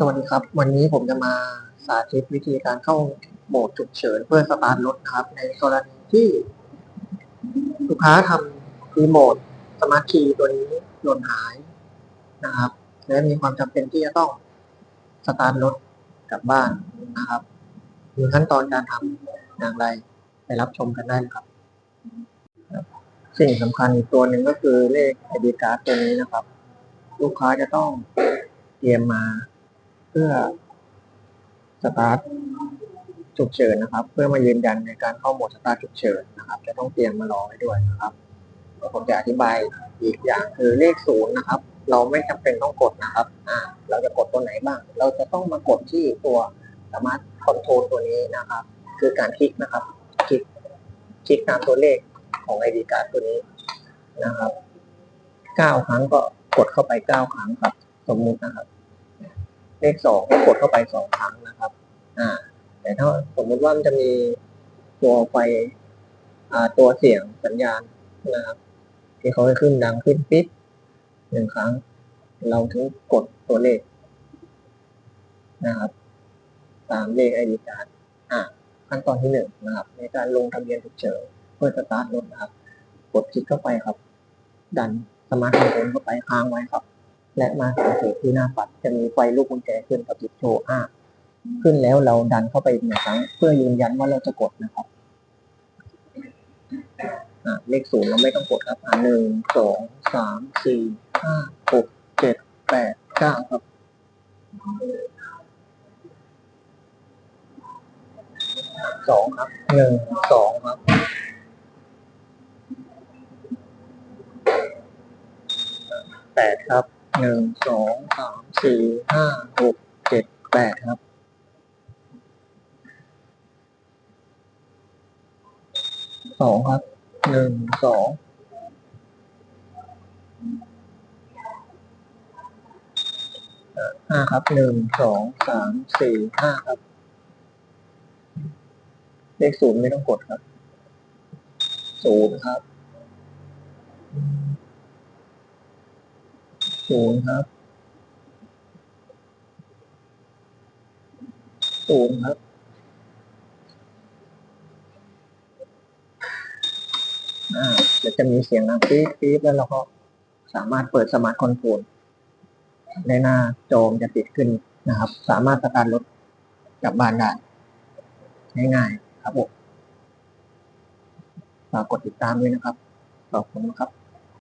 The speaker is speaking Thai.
สวัสดีครับ วันนี้ผมจะมาสาธิตวิธีการเข้าโหมดฉุกเฉินเพื่อสตาร์ทรถนะครับ ในกรณีที่ลูกค้าทำรีโมทสมาร์ทคีย์ตัวนี้หล่นหายนะครับ และมีความจำเป็นที่จะต้องสตาร์ทรถกลับบ้านนะครับ มีขั้นตอนการทำอย่างไรไปรับชมกันได้เลยครับ สิ่งสำคัญอีกตัวหนึ่งก็คือเลขไอดีการ์ดตัวนี้นะครับ ลูกค้าจะต้องเตรียมมา พื่อสตาร์ทฉุกเฉินนะครับ เพื่อมายืนยันในการเข้าโหมดสตาร์ทฉุกเฉินนะครับ จะต้องเตรียมมารอไว้ด้วยนะครับผมจะอธิบายอีกอย่างคือเลขศูนย์นะครับ เราไม่จำเป็นต้องกดนะครับอ่าเราจะกดตัวไหนบ้าง เราจะต้องมากดที่ตัวสามารถคอนโทรลตัวนี้นะครับ คือการคลิกนะครับ คลิกคลิกตามตัวเลขของ ID card ตัวนี้นะครับเก้าครั้งก็กดเข้าไปเก้าครั้งครับ สมมุตินะครับ เลขสองก็กดเข้าไปสองครั้งนะครับ อ่า แต่ถ้าสมมติว่ามันจะมีตัวไฟอ่าตัวเสียงสัญญาณนะครับที่เขาให้ขึ้นดังขึ้นปิ๊บหนึ่งครั้ง เราถึงกดตัวเลขนะครับตามเลขไอดีการ์ดอ่าขั้นตอนที่หนึ่งนะครับ ในการลงทะเบียนฉุกเฉินเพื่อสตาร์ทรถนะครับ กดคลิกเข้าไปครับ ดันสมาร์ทโฟนเข้าไปค้างไว้ครับ และมาสังเกตที่หน้าปัดจะมีไฟลูกกุญแจขึ้นกับจิบโชว์อ่าขึ้นแล้วเราดันเข้าไปหนึ่งครั้ง เพื่อยืนยันว่าเราจะกดนะครับเลขศูนย์เราไม่ต้องกดครับหนึ่งสองสามสี่ห้าหกเจ็ดแปดเก้าครับสองครับหนึ่งสองครับแปดครับ หนึ่งสองสามสี่ห้าหกเจ็ดแปดครับ สองครับหนึ่งสองห้าครับหนึ่งสองสามสี่ห้าครับ เลขศูนย์ไม่ต้องกดครับศูนย์ครับ ศูนย์ครับศูนย์ครับอ่าเดี๋ยวจะมีเสียงดังปี๊ดปี๊ดแล้วเราก็สามารถเปิดสมาร์ทคอนโทรลในหน้าจอมจะติดขึ้นนะครับ สามารถสตาร์ทรถกลับบ้านได้ง่ายๆครับผมฝากกดติดตามด้วยนะครับขอบคุณครับ